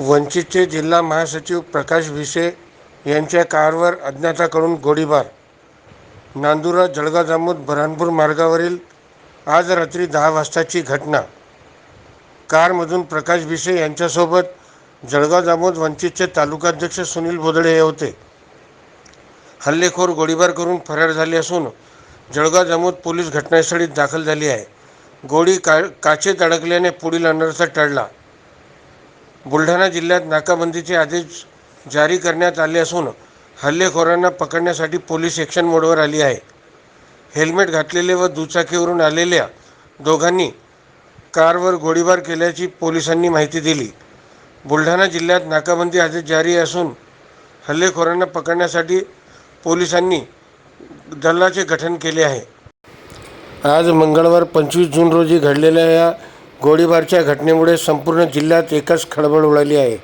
वंचितचे जिल्हा महासचिव प्रकाश भिसे यांच्या कारवर अज्ञाताकडून गोळीबार. नांदुरा जळगाव जामोद बऱ्हाणपूर मार्गावरील आज रात्री दहा वाजताची घटना. कारमधून प्रकाश भिसे यांच्यासोबत जळगाव जामोद वंचितचे तालुकाध्यक्ष सुनील बोदडे हे होते. हल्लेखोर गोळीबार करून फरार झाले असून जळगाव जामोद पोलीस घटनास्थळी दाखल झाली आहे. गोळी का काचेत अडकल्याने पुढील अनर्थ टळला. बुलढाणा जिल्ह्यात नाकाबंदीचे आदेश जारी करण्यात आले असून हल्लेखोरांना पकडण्यासाठी पोलीस सेक्शन मोडवर आली आहे. हेल्मेट घातलेले व दुचाकीवरून आलेल्या दोघांनी कारवर गोळीबार केल्याची पोलिसांनी माहिती दिली. बुलढाणा जिल्ह्यात नाकाबंदी आदेश जारी असून हल्लेखोरांना पकडण्यासाठी पोलिसांनी दलाचे गठन केले आहे. आज मंगळवार पंचवीस जून रोजी घडलेल्या या गोळीबारच्या घटनेमुळे संपूर्ण जिल्ह्यात एकच खळबळ उडाली आहे.